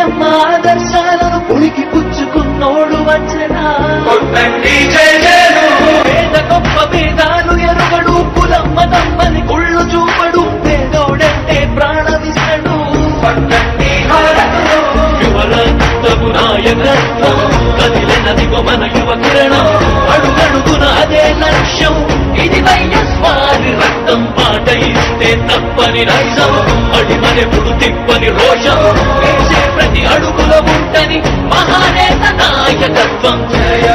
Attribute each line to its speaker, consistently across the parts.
Speaker 1: జయమ్మ ఆదర్శాలను పులికి పుచ్చుకున్నోడు వచ్చనా పేద గొప్ప భేదాలు ఎరుగడు కులమ్మ తమ్మని గుళ్ళు చూపడు పేదోడంటే ప్రాణమిస్తాడు యువలత్వము నాయకత్వం కదిలినదిగో మన యువ కిరణం. అడుగడుగున అదే లక్ష్యం. ఇది వైఎస్వారి రక్తం పాట ఇస్తే తప్పని నైజం అడిమనెప్పుడు తిప్పని రోషం. మహానేత నాయకత్వం.
Speaker 2: జయ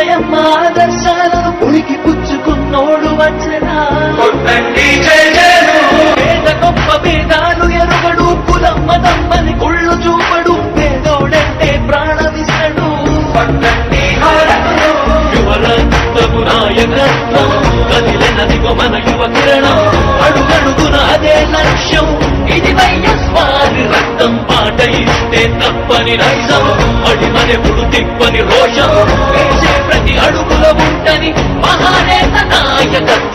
Speaker 1: జయమ్మ ఆదర్శాలను ఉడికి పుచ్చుకున్నోడు వచ్చనా. పేద గొప్ప భేదాలు ఎరుగడు కులమ్మ దమ్మని కుళ్ళు చూపడు పేదోడంటే ప్రాణమిస్తాడు యువల నాయకత్వం కదిలినది మన యువ కిరణం. అడుగడుగున అదే లక్ష్యం ఇది వైఎస్వారి రక్తం పాట ఇస్తే తప్పని నైజం. అడిమనెప్పుడు తిప్పని రోషం. మహానేత నాయకత్వం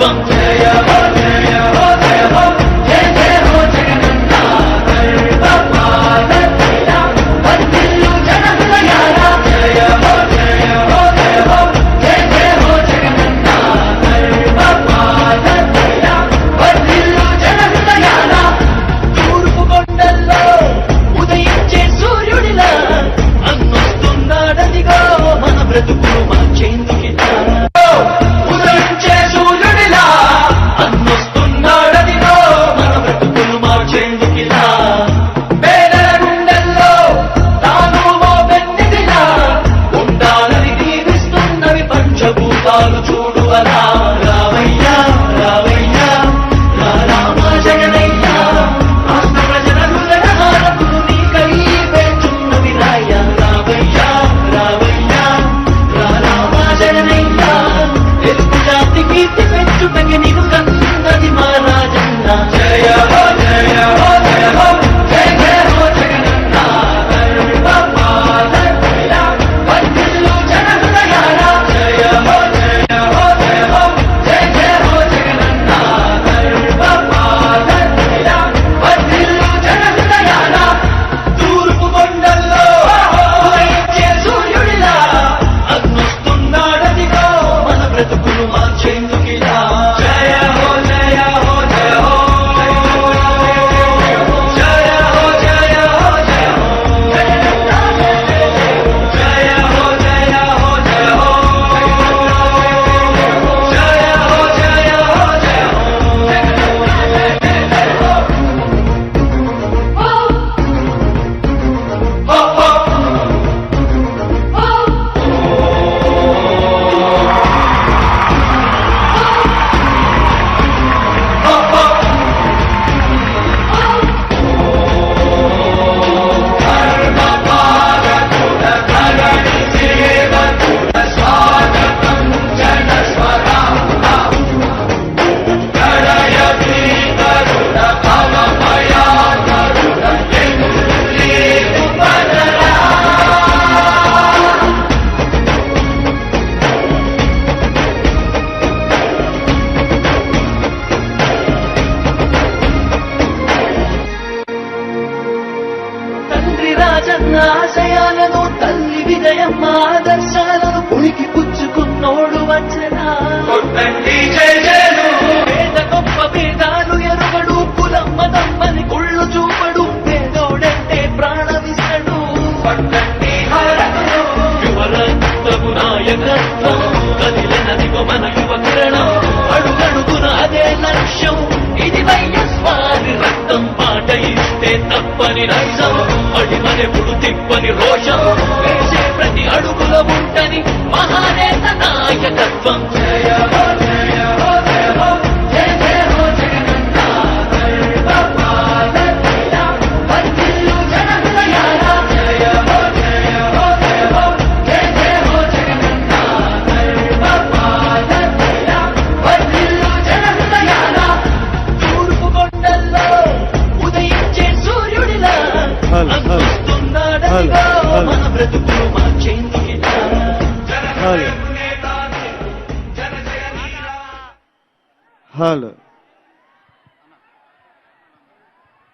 Speaker 1: తిప్పని నైజం అడిమనెప్పుడు తిప్పని రోషం. వేసే ప్రతి అడుగుల ఉంటని మహానేత నాయకత్వం.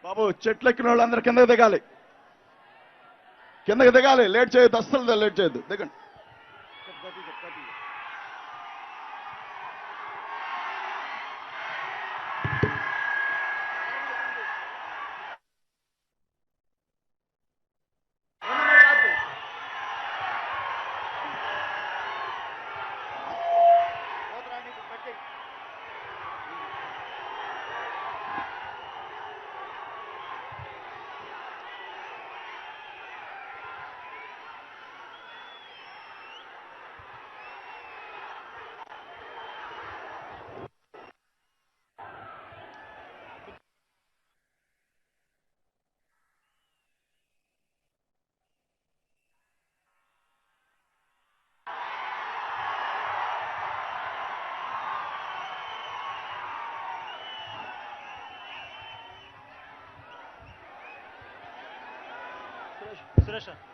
Speaker 3: బాబు చెట్లు ఎక్కిన వాళ్ళందరూ కిందకి దిగాలి. కిందకి దిగాలి. లేట్ చేయొద్దు అస్సలు లేట్ చేయొద్దు. దిగండి.
Speaker 4: Russia.